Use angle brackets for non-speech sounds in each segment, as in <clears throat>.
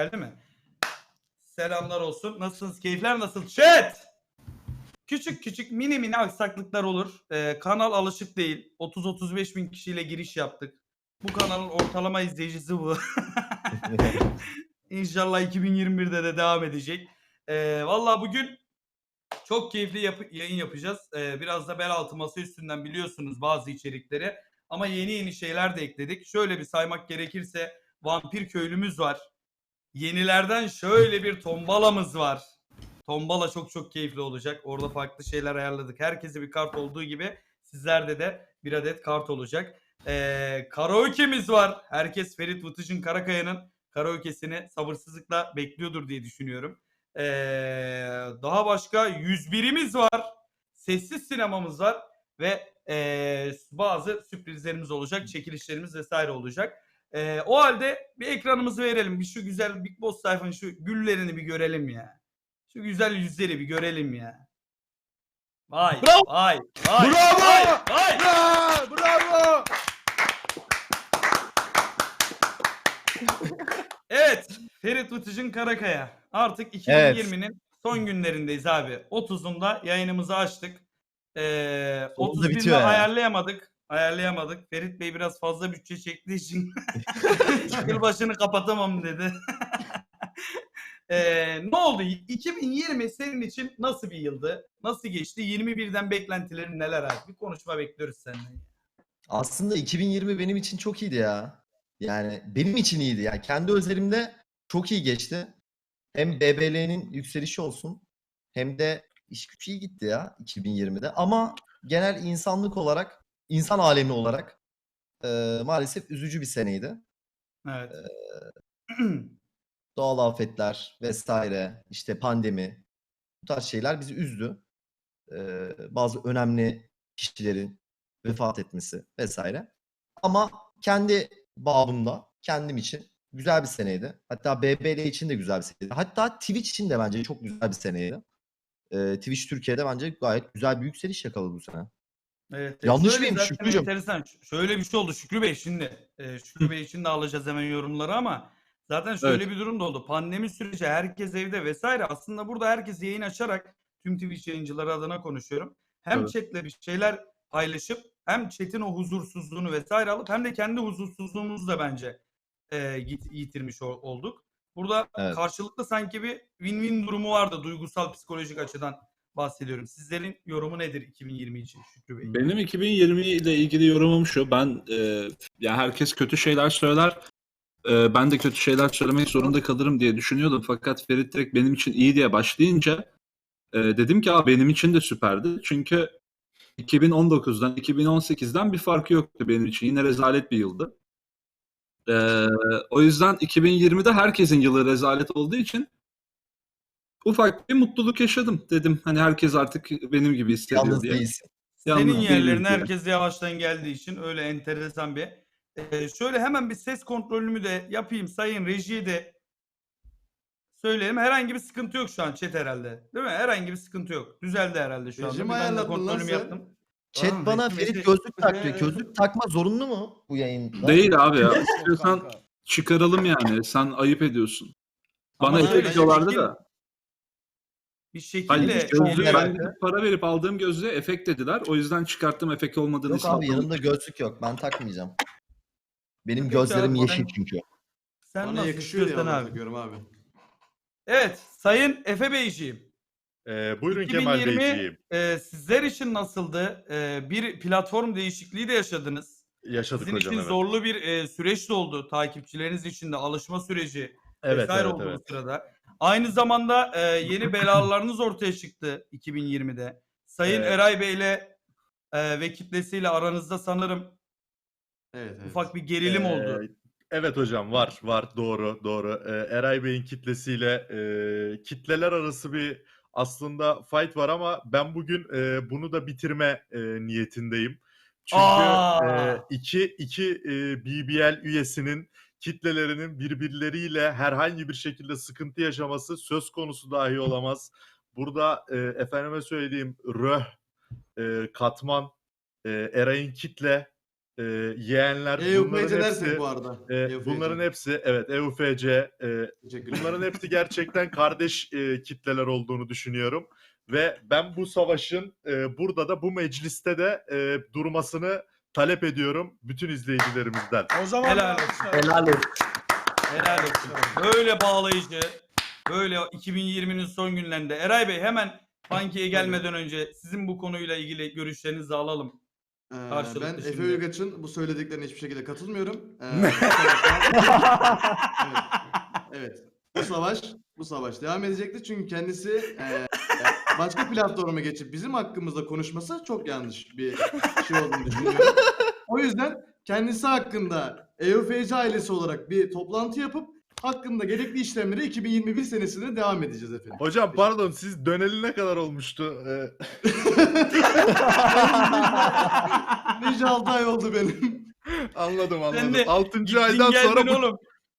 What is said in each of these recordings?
Geldi mi? Selamlar olsun. Nasılsınız? Keyifler nasıl? Chat! Küçük küçük mini mini aksaklıklar olur. Ee, kanal alışık değil. 30-35 bin kişiyle giriş yaptık. Bu kanalın ortalama izleyicisi bu. <laughs> İnşallah 2021'de de devam edecek. Ee, Valla bugün çok keyifli yapı- yayın yapacağız. Ee, biraz da bel altı masa üstünden biliyorsunuz bazı içerikleri. Ama yeni yeni şeyler de ekledik. Şöyle bir saymak gerekirse vampir köylümüz var. Yenilerden şöyle bir tombalamız var. Tombala çok çok keyifli olacak. Orada farklı şeyler ayarladık. Herkese bir kart olduğu gibi sizlerde de bir adet kart olacak. Ee, karaoke'miz var. Herkes Ferit Vıtıcın Karakaya'nın karaoke'sini sabırsızlıkla bekliyordur diye düşünüyorum. Ee, daha başka 101'imiz var. Sessiz sinemamız var. Ve ee, bazı sürprizlerimiz olacak. Çekilişlerimiz vesaire olacak. Ee, o halde bir ekranımızı verelim. Bir şu güzel Big Boss sayfanın şu güllerini bir görelim ya. Şu güzel yüzleri bir görelim ya. Vay Bravo! vay vay Bravo! vay vay. Bravo! Bravo! Evet Ferit Vıtıcın Karakaya. Artık 2020'nin son günlerindeyiz abi. 30'unda yayınımızı açtık. Ee, Sonunda 31'de bitiyor yani. ayarlayamadık. Ayarlayamadık. Ferit Bey biraz fazla bütçe çektiği için <laughs> yılbaşını kapatamam dedi. <laughs> Ee, ne oldu? 2020 senin için nasıl bir yıldı? Nasıl geçti? 21'den beklentilerin neler abi? Bir konuşma bekliyoruz senden. Aslında 2020 benim için çok iyiydi ya. Yani benim için iyiydi. Yani kendi özelimde çok iyi geçti. Hem BBL'nin yükselişi olsun hem de iş güç iyi gitti ya 2020'de. Ama genel insanlık olarak, insan alemi olarak eee, maalesef üzücü bir seneydi. Evet. <clears throat> Doğal afetler vesaire, işte pandemi bu tarz şeyler bizi üzdü. Eee, bazı önemli kişilerin vefat etmesi vesaire. Ama kendi babımda, kendim için güzel bir seneydi. Hatta BBL için de güzel bir seneydi. Hatta Twitch için de bence çok güzel bir seneydi. Eee, Twitch Türkiye'de bence gayet güzel bir yükseliş yakaladı bu sene. Evet, Yanlış şöyle mıyım zaten Şükrücüm? Enteresan. Ş- Şöyle bir şey oldu Şükrü Bey şimdi. e, Şükrü Bey için de alacağız hemen yorumları ama zaten şöyle bir durum da oldu. Pandemi süreci herkes evde vesaire. Aslında burada herkes yayın açarak tüm Twitch yayıncıları adına konuşuyorum. Hem Evet. chatle bir şeyler paylaşıp hem chat'in o huzursuzluğunu vesaire alıp hem de kendi huzursuzluğumuzu da bence e, yit- yitirmiş ol- olduk. Burada Evet. karşılıklı sanki bir win-win durumu vardı duygusal psikolojik açıdan bahsediyorum. Sizlerin yorumu nedir 2020 için Şükrü Bey? Benim 2020 ile ilgili yorumum şu. Ben e, ya herkes kötü şeyler söyler. E, ben de kötü şeyler söylemek zorunda kalırım diye düşünüyordum. Fakat Ferit direkt benim için iyi diye başlayınca e, dedim ki benim için de süperdi. Çünkü 2019'dan 2018'den bir farkı yoktu benim için. Yine rezalet bir yıldı. E, o yüzden 2020'de herkesin yılı rezalet olduğu için ufak bir mutluluk yaşadım. Dedim hani herkes artık benim gibi hissediyor Yalnız diye. değilsin. Yalnız Senin yerlerine diye. herkes yavaştan geldiği için öyle enteresan bir. Ee, şöyle hemen bir ses kontrolümü de yapayım. Sayın rejiye de söyleyelim. Herhangi bir sıkıntı yok şu an chat herhalde. Değil mi? Herhangi bir sıkıntı yok. Düzeldi herhalde şu anda. Rejim ben de ayarladın lan kontrolümü sen. yaptım. Chat Tamam, bana Ferit gözlük tak diyor. Gözlük takma zorunlu mu bu yayında? Değil abi ya. İstiyorsan çıkaralım yani. Sen ayıp ediyorsun. Ama Bana efekt diyorlardı şekil- da. Bir şekilde gözlüğü ben para verip aldığım gözlüğe efekt dediler. O yüzden çıkarttım efekt olmadığını Yok abi yanımda gözlük yok. Ben takmayacağım. Benim Peki gözlerim abi, yeşil çünkü. Sen Bana nasıl yakışıyor istiyorsan abi. bakıyorum abi. Evet. Sayın Efe Beyciğim. Ee, buyurun Kemal 2020 Beyciğim. e, sizler için nasıldı? E, bir platform değişikliği de yaşadınız. Yaşadık Sizin hocam için evet. zorlu bir e, süreç de oldu. Takipçileriniz için de alışma süreci Evet vesaire evet oldu evet. bu sırada. Aynı zamanda e, yeni belalarınız ortaya çıktı 2020'de. Sayın Evet. Eray Bey ile e, ve kitlesiyle aranızda sanırım Evet, evet. ufak bir gerilim Ee, oldu. Evet hocam var var doğru doğru. Ee, Eray Bey'in kitlesiyle e, kitleler arası bir aslında fight var ama ben bugün e, bunu da bitirme e, niyetindeyim. Çünkü Aa! e, iki, iki e, BBL üyesinin kitlelerinin birbirleriyle herhangi bir şekilde sıkıntı yaşaması söz konusu dahi olamaz. Burada e, efendime söylediğim Röh, e, Katman, e, Eray'ın kitle e, yeğenler EUPC bunların hepsi bu arada. e, bunların hepsi evet EUFC e, bunların hepsi <laughs> gerçekten kardeş e, kitleler olduğunu düşünüyorum ve ben bu savaşın e, burada da bu mecliste de e, durmasını talep ediyorum bütün izleyicilerimizden. O zaman Helal olsun. Helal olsun. Helal olsun. Böyle bağlayıcı, böyle 2020'nin son günlerinde. Eray Bey hemen Funky'ye gelmeden önce sizin bu konuyla ilgili görüşlerinizi alalım. Ee, Karşılıklı ben Efe şimdi. Uygaç'ın bu söylediklerine hiçbir şekilde katılmıyorum. Ee, <laughs> evet. evet. Bu savaş, bu savaş devam edecektir çünkü kendisi e, başka platforma geçip bizim hakkımızda konuşması çok yanlış bir şey olduğunu düşünüyorum. O yüzden kendisi hakkında EUFC ailesi olarak bir toplantı yapıp hakkında gerekli işlemleri 2021 senesinde devam edeceğiz efendim. Hocam pardon siz döneli ne kadar olmuştu? E, <laughs> Nice 6 ay oldu benim. anladım anladım. de 6. Gittin aydan geldin sonra bu oğlum.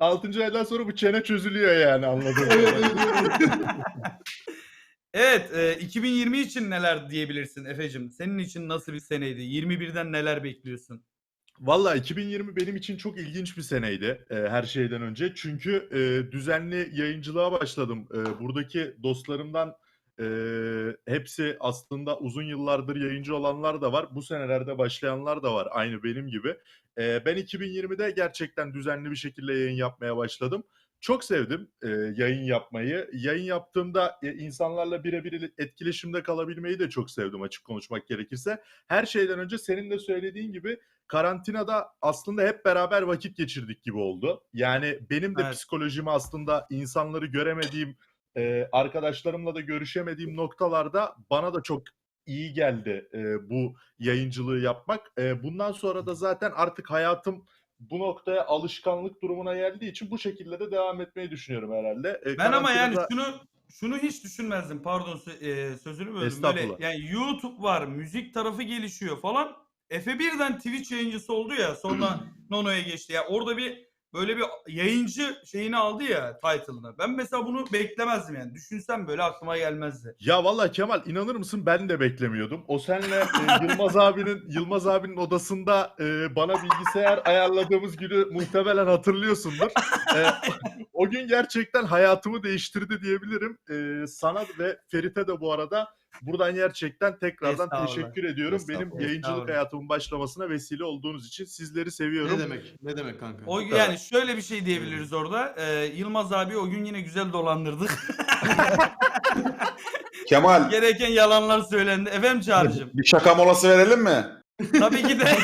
6. aydan sonra bu çene çözülüyor yani anladım. Evet, e, 2020 için neler diyebilirsin Efe'cim? Senin için nasıl bir seneydi? 21'den neler bekliyorsun? Valla 2020 benim için çok ilginç bir seneydi e, her şeyden önce. Çünkü e, düzenli yayıncılığa başladım. E, buradaki dostlarımdan e, hepsi aslında uzun yıllardır yayıncı olanlar da var. Bu senelerde başlayanlar da var aynı benim gibi. E, ben 2020'de gerçekten düzenli bir şekilde yayın yapmaya başladım. Çok sevdim e, yayın yapmayı. Yayın yaptığımda e, insanlarla birebir etkileşimde kalabilmeyi de çok sevdim açık konuşmak gerekirse. Her şeyden önce senin de söylediğin gibi karantinada aslında hep beraber vakit geçirdik gibi oldu. Yani benim de Evet. psikolojimi aslında insanları göremediğim, e, arkadaşlarımla da görüşemediğim noktalarda bana da çok iyi geldi e, bu yayıncılığı yapmak. E, bundan sonra da zaten artık hayatım bu noktaya alışkanlık durumuna geldiği için bu şekilde de devam etmeyi düşünüyorum herhalde. E, Ben ama yani karantinada- şunu şunu hiç düşünmezdim. Pardon e, sözünü böldüm. Böyle yani YouTube var, müzik tarafı gelişiyor falan. Efe birden Twitch yayıncısı oldu ya. Sonra <clears throat> Nono'ya geçti. Ya orada bir böyle bir yayıncı şeyini aldı ya title'ını. Ben mesela bunu beklemezdim yani. Düşünsem böyle aklıma gelmezdi. Ya vallahi Kemal inanır mısın ben de beklemiyordum. O senle e, Yılmaz abinin Yılmaz abinin odasında e, bana bilgisayar ayarladığımız günü muhtemelen hatırlıyorsundur. E, o gün gerçekten hayatımı değiştirdi diyebilirim. E, sana ve Ferit'e de bu arada buradan gerçekten tekrardan teşekkür ediyorum. Benim yayıncılık hayatımın başlamasına vesile olduğunuz için sizleri seviyorum. ne demek? Ne demek kanka? O yani şöyle bir şey diyebiliriz orada. Ee, Yılmaz abi o gün yine güzel dolandırdık. <laughs> Kemal Gereken yalanlar söylendi. Efendim çağrıcım. bir şaka molası verelim mi? Tabii ki de. <laughs>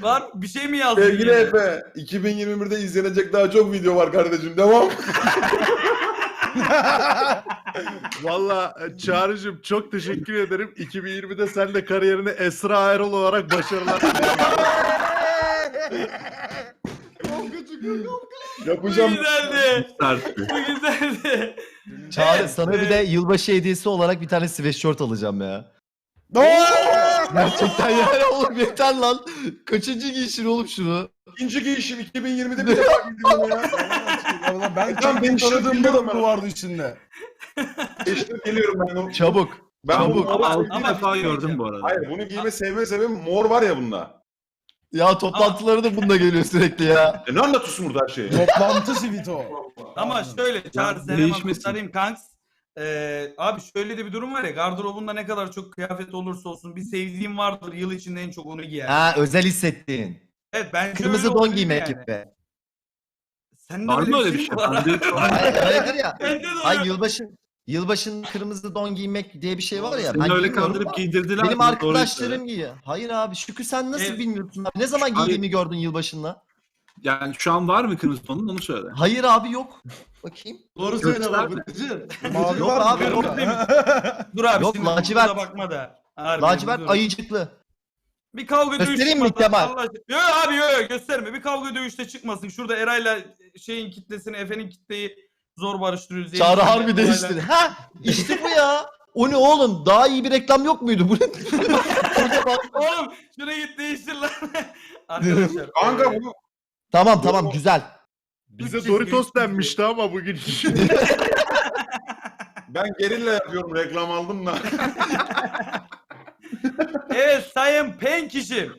Var bir şey mi yazdın? Sevgili yine? Efe 2021'de izlenecek daha çok video var kardeşim devam. <laughs> <laughs> Valla e, Çağrı'cığım çok teşekkür ederim. 2020'de sen de kariyerine Esra Erol olarak başarılar kavga. Bu Yapacağım. güzeldi. Bu güzeldi. Çağrı sana bir de yılbaşı hediyesi olarak bir tane sweatshirt alacağım ya. Gerçekten yani oğlum yeter lan. Kaçıncı giyişin oğlum şunu? İkinci giyişim 2020'de bir defa gidiyorum ya. ben Tam benim tanıdığımda da bu vardı içinde. Geçtim geliyorum ben. o- Çabuk. Ben Çabuk. bunu, Ama- Altı ama defa şey gördüm bu arada. hayır bunu giyme sevme sebebim mor var ya bunda. Ya toplantıları da bunda geliyor sürekli ya. E ne anlatıyorsun burada her şeyi? Toplantı sivito. Ama şöyle Çağrı sen hemen değişmesin. kurtarayım kanks. Ee, abi şöyle de bir durum var ya gardırobunda ne kadar çok kıyafet olursa olsun bir sevdiğim vardır yıl içinde en çok onu giyer. Ha özel hissettiğin. Evet bence Kırmızı öyle don olabilir giymek yani. gibi. Sen de Var mı öyle bir mi şey? var? Hayır öyledir ya. <laughs> Bende de Ay öyle. yılbaşı Yılbaşın kırmızı don giymek diye bir şey var ya. Seni Ben öyle kandırıp ama giydirdiler. Benim mi? Doğru arkadaşlarım giyiyor. Hayır abi Şükrü sen nasıl Evet. bilmiyorsun abi? Ne zaman Abi- giydiğimi gördün yılbaşında? Yani şu an var mı kırmızı tonun onu söyle. Hayır abi yok. Bakayım. Doğru söyle bak. mi? Bıtıcı. Mavi Yok var mı? abi, yok. Dur abi Yok, şimdi lacivert. lacivert. bakma da. Harbi, Lacivert dur. ayıcıklı. Bir kavga dövüş Göstereyim mi çıkmasın. Kemal? Allah aşkına. Yo abi yo yo gösterme. Bir kavga dövüşte çıkmasın. Şurada Eray'la şeyin kitlesini, Efe'nin kitleyi zor barıştırıyoruz. diye Çağrı harbi Olaylar- değişti. Ha işte bu ya. O ne oğlum? Daha iyi bir reklam yok muydu? Bu ne? Şurada bak. Oğlum şuna git değiştir lan. <laughs> Arkadaşlar. Kanka e, bu Tamam tamam güzel. Bize Doritos denmişti ama bugün. <laughs> <laughs> ben gerilla yapıyorum reklam aldım da. <laughs> evet Sayın Penkişim.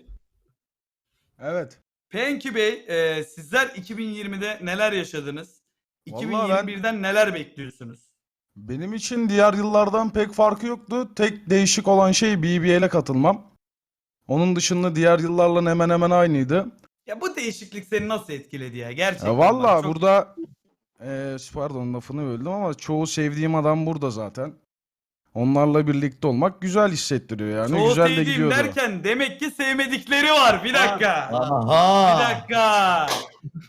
Evet. Penki Bey e, sizler 2020'de neler yaşadınız? Vallahi ben- 2021'den neler bekliyorsunuz? Benim için diğer yıllardan pek farkı yoktu. Tek değişik olan şey BBL'e katılmam. Onun dışında diğer yıllarla hemen hemen aynıydı. Ya bu değişiklik seni nasıl etkiledi ya? Gerçekten. Ya bak, Valla çok- burada eee, pardon lafını böldüm ama çoğu sevdiğim adam burada zaten. Onlarla birlikte olmak güzel hissettiriyor yani. Çoğu güzel de sevdiğim gidiyordu. derken demek ki sevmedikleri var. Bir dakika. Bir Aha. dakika.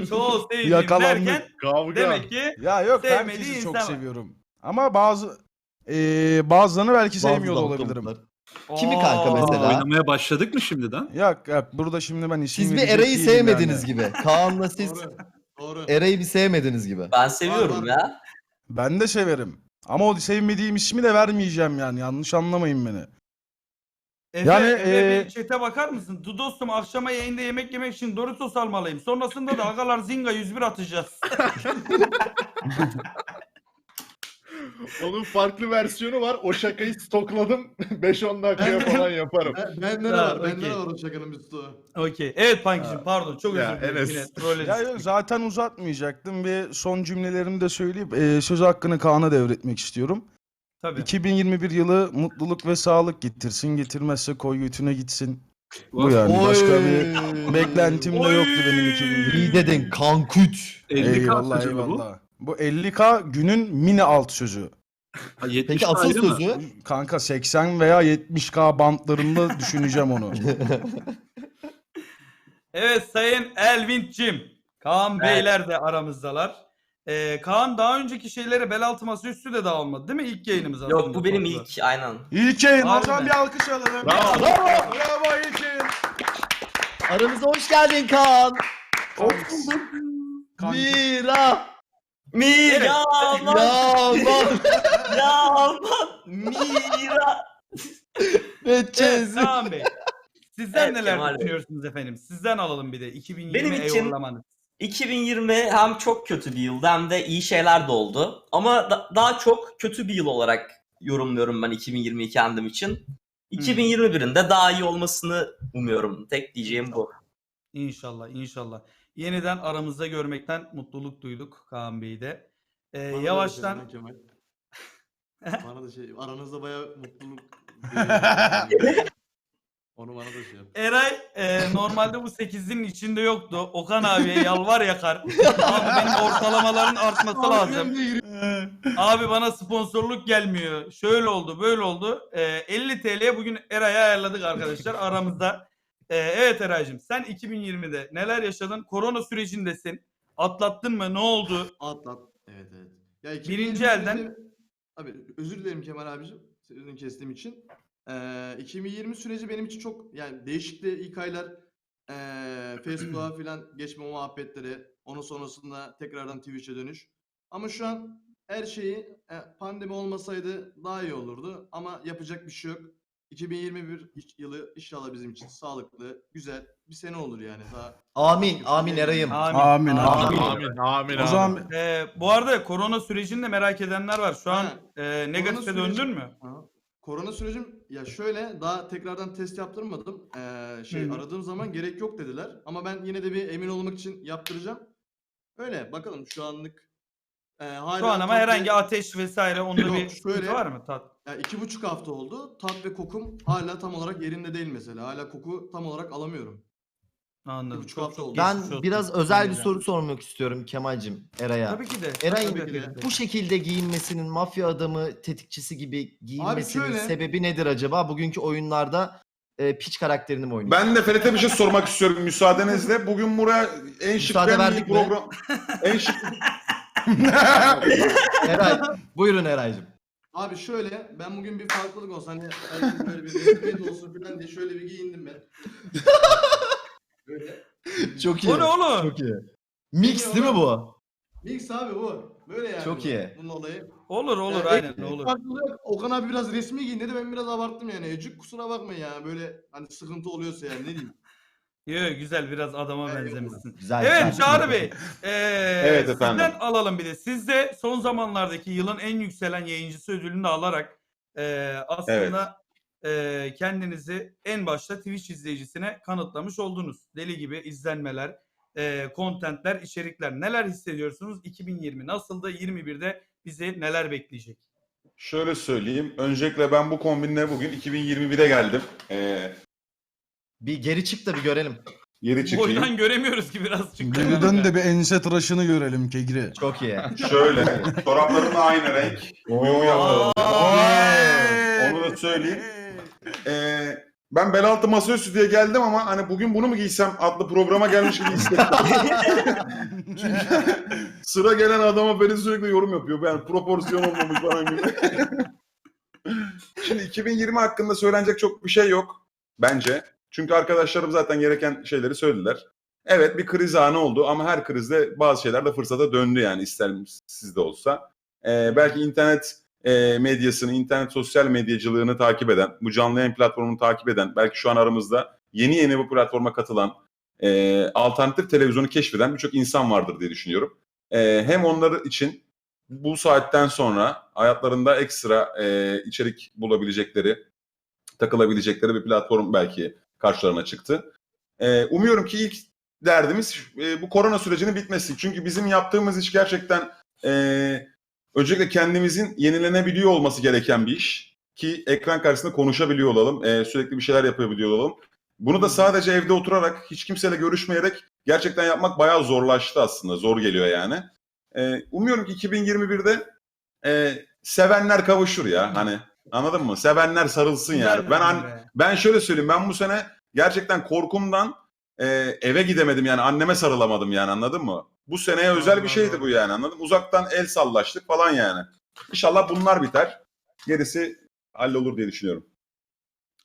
Çoğu <laughs> sevdiğim Yakalandık. derken Kavga. demek ki Ya yok Sevmediği herkesi insan çok var. seviyorum. Ama bazı eee bazılarını belki sevmiyor da olabilirim. Kimi kanka Aa. mesela? Oynamaya başladık mı şimdiden? Yok yok burada şimdi ben isim Siz bir verecek Eray'ı değilim sevmediniz yani. gibi. <laughs> Kaan'la siz Doğru. Doğru. Eray'ı bir sevmediniz gibi. Ben seviyorum ya. Ben de severim. Ama o sevmediğim ismi de vermeyeceğim yani. Yanlış anlamayın beni. Efe, Yani, Efe eee, bir chat'e bakar mısın? Du dostum akşama yayında yemek yemek için Doritos almalıyım. Sonrasında da agalar Zinga 101 atacağız. <laughs> <laughs> Onun farklı versiyonu var. O şakayı stokladım. <laughs> 5-10 dakikaya falan yaparım. Ben, bende de Ha, var. Bende okey. de var o şakanın bir stoğu. Okey. Evet Pankişim pardon çok Ya, özür dilerim. Enes. Yine trolledim. Ya yok, zaten uzatmayacaktım ve son cümlelerimi de söyleyip eee, söz hakkını Kaan'a devretmek istiyorum. Tabii. 2021 yılı mutluluk ve sağlık getirsin. Getirmezse koy götüne gitsin. Bu yani. Başka bir beklentim de yoktu benim 2021. İyi dedin kankut. 50 Eyvallah kaç bu? eyvallah. Bu 50k günün mini alt sözü. Ha, 70 Peki asıl ayrı mı? sözü? Kanka 80 veya 70k bantlarında <laughs> düşüneceğim onu. Evet Sayın Elvint'cim. Kaan Beyler de aramızdalar. Ee, Kaan daha önceki şeylere bel altı masa üstü de dağılmadı değil mi? İlk yayınımız aslında. Yok bu benim sonunda. ilk aynen. İlk yayın. O zaman bir alkış alalım. Bravo. Bravo. Bravo ilk yayın. Aramıza hoş geldin Kaan. Kanks. Kanka. Mira. Mira Ya aman, <laughs> bak. ya aman, Mira. Ve Evet Kaan Bey. Sizden Evet, neler Kemal Bey. düşünüyorsunuz efendim? Sizden alalım bir de 2020 Benim için- eyvallamanız. 2020 hem çok kötü bir yıldı hem de iyi şeyler de oldu. Ama da- daha çok kötü bir yıl olarak yorumluyorum ben 2020'yi kendim için. 2021'in de daha iyi olmasını umuyorum. Tek diyeceğim bu. İnşallah inşallah. Yeniden aramızda görmekten mutluluk duyduk Kaan Bey'i de. Ee, Bana da yavaştan Kemal. <laughs> Bana da şey aranızda bayağı mutluluk. <laughs> Onu bana da şey yap. Eray e, normalde bu 8'in içinde yoktu. Okan abiye yalvar yakar. Abi benim ortalamaların artması lazım. Abi bana sponsorluk gelmiyor. Şöyle oldu, böyle oldu. E, 50 TL'ye bugün Eray'a ayarladık arkadaşlar aramızda. E, evet Eray'cığım sen 2020'de neler yaşadın? Korona sürecindesin. Atlattın mı? Ne oldu? Atlat. Evet evet. Ya Birinci 2020'de elden- Abi özür dilerim Kemal abicim. Sözünü kestiğim için. Ee, 2020 süreci benim için çok yani değişikti ilk aylar. Ee, <clears throat> Facebook'a falan geçme muhabbetleri. Onun sonrasında tekrardan Twitch'e dönüş. Ama şu an her şeyi e, pandemi olmasaydı daha iyi olurdu. Ama yapacak bir şey yok. 2021 iş- yılı inşallah bizim için sağlıklı, güzel bir sene olur yani. Daha Amin. Amin Eray'ım. Amin. Amin, amin. Amin. Amin. O zaman E, bu arada korona sürecini de merak edenler var. Şu an Ha, e, negatife Korona süreci- döndün mü? Aha. Korona sürecim ya şöyle daha tekrardan test yaptırmadım. Ee, şey Hı hı. aradığım zaman gerek yok dediler. Ama ben yine de bir emin olmak için yaptıracağım. Öyle bakalım şu anlık. Ee, hala Şu an ama ve- herhangi ateş vesaire onda Yok, bir sıkıntı şöyle- var mı? Tat. Ya iki buçuk hafta oldu. Tat ve kokum hala tam olarak yerinde değil mesela. Hala koku tam olarak alamıyorum. Anladım. buçuk Çok hafta oldu. geçmiş Ben olsun. biraz özel bir soru sormak istiyorum Kemal'cim Eray'a. Tabii ki de. Eray'ın tabii ki de. bu Bu şekilde giyinmesinin mafya adamı tetikçisi gibi giyinmesinin şöyle- sebebi nedir acaba? Bugünkü oyunlarda e, piç karakterini mi oynuyor? Ben de Ferit'e bir şey sormak istiyorum müsaadenizle. Bugün buraya en şık Müsaade ben verdik mi? program... en şık... <laughs> Eray, buyurun Eray'cım. Abi şöyle ben bugün bir farklılık olsun hani herkes böyle bir resmiyet olsun falan diye şöyle bir giyindim ben. Böyle. Çok iyi. O ne oğlum? Çok iyi. Mix değil mi bu? Mix abi bu. Böyle yani. Çok bu. iyi. Bunun olayı. Olur olur Yani aynen ek- olur. farklılığı yok. Okan abi biraz resmi giyin dedi ben biraz abarttım yani. Ecik kusura bakmayın ya böyle hani sıkıntı oluyorsa yani ne diyeyim. Yo, güzel biraz adama Evet, benzemişsin. Güzel. Evet güzel. Çağrı Bey. Ee, Evet efendim. Sizden alalım bir de. Siz de son zamanlardaki yılın en yükselen yayıncısı ödülünü de alarak ee, aslında e, kendinizi en başta Twitch izleyicisine kanıtlamış oldunuz. Deli gibi izlenmeler, e, kontentler, içerikler. Neler hissediyorsunuz? 2020 nasıldı? 21'de bizi neler bekleyecek? Şöyle söyleyeyim. Öncelikle ben bu kombinle bugün 2021'e geldim. Ee, Bir geri çık da bir görelim. geri çıkayım. Boydan göremiyoruz ki biraz çünkü. Geri dön de bir ense tıraşını görelim Kegri. Çok iyi. Şöyle. Çoraplarım da aynı renk. Uyum yaptım. Vay! Onu da söyleyeyim. Ee, ben bel altı masaüstü diye geldim ama hani bugün bunu mu giysem adlı programa gelmiş gibi hissettim. Çünkü <laughs> sıra gelen adama beni sürekli yorum yapıyor. Yani proporsiyon olmamış falan gibi. <laughs> Şimdi 2020 hakkında söylenecek çok bir şey yok bence. Çünkü arkadaşlarım zaten gereken şeyleri söylediler. Evet bir kriz anı oldu ama her krizde bazı şeyler de fırsata döndü yani ister sizde olsa. Ee, belki internet e, medyasını, internet sosyal medyacılığını takip eden, bu canlı yayın platformunu takip eden, belki şu an aramızda yeni yeni bu platforma katılan, e, alternatif televizyonu keşfeden birçok insan vardır diye düşünüyorum. E, hem onları için bu saatten sonra hayatlarında ekstra e, içerik bulabilecekleri, takılabilecekleri bir platform belki karşılarına çıktı. E, umuyorum ki ilk derdimiz e, bu korona sürecinin bitmesi. Çünkü bizim yaptığımız iş gerçekten e, öncelikle kendimizin yenilenebiliyor olması gereken bir iş. Ki ekran karşısında konuşabiliyor olalım, e, sürekli bir şeyler yapabiliyor olalım. Bunu da sadece evde oturarak, hiç kimseyle görüşmeyerek gerçekten yapmak bayağı zorlaştı aslında. Zor geliyor yani. E, umuyorum ki 2021'de e, sevenler kavuşur ya. Hani anladın mı? Sevenler sarılsın yani. Güzel Ben an- be. ben şöyle söyleyeyim. Ben bu sene gerçekten korkumdan e, eve gidemedim yani anneme sarılamadım yani anladın mı? Bu seneye özel bir şeydi bu yani anladın mı? Uzaktan el sallaştık falan yani. İnşallah bunlar biter. Gerisi hallolur diye düşünüyorum.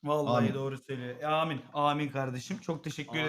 Vallahi Amin. doğru söylüyor. E, amin. Amin kardeşim. Çok teşekkür Amin.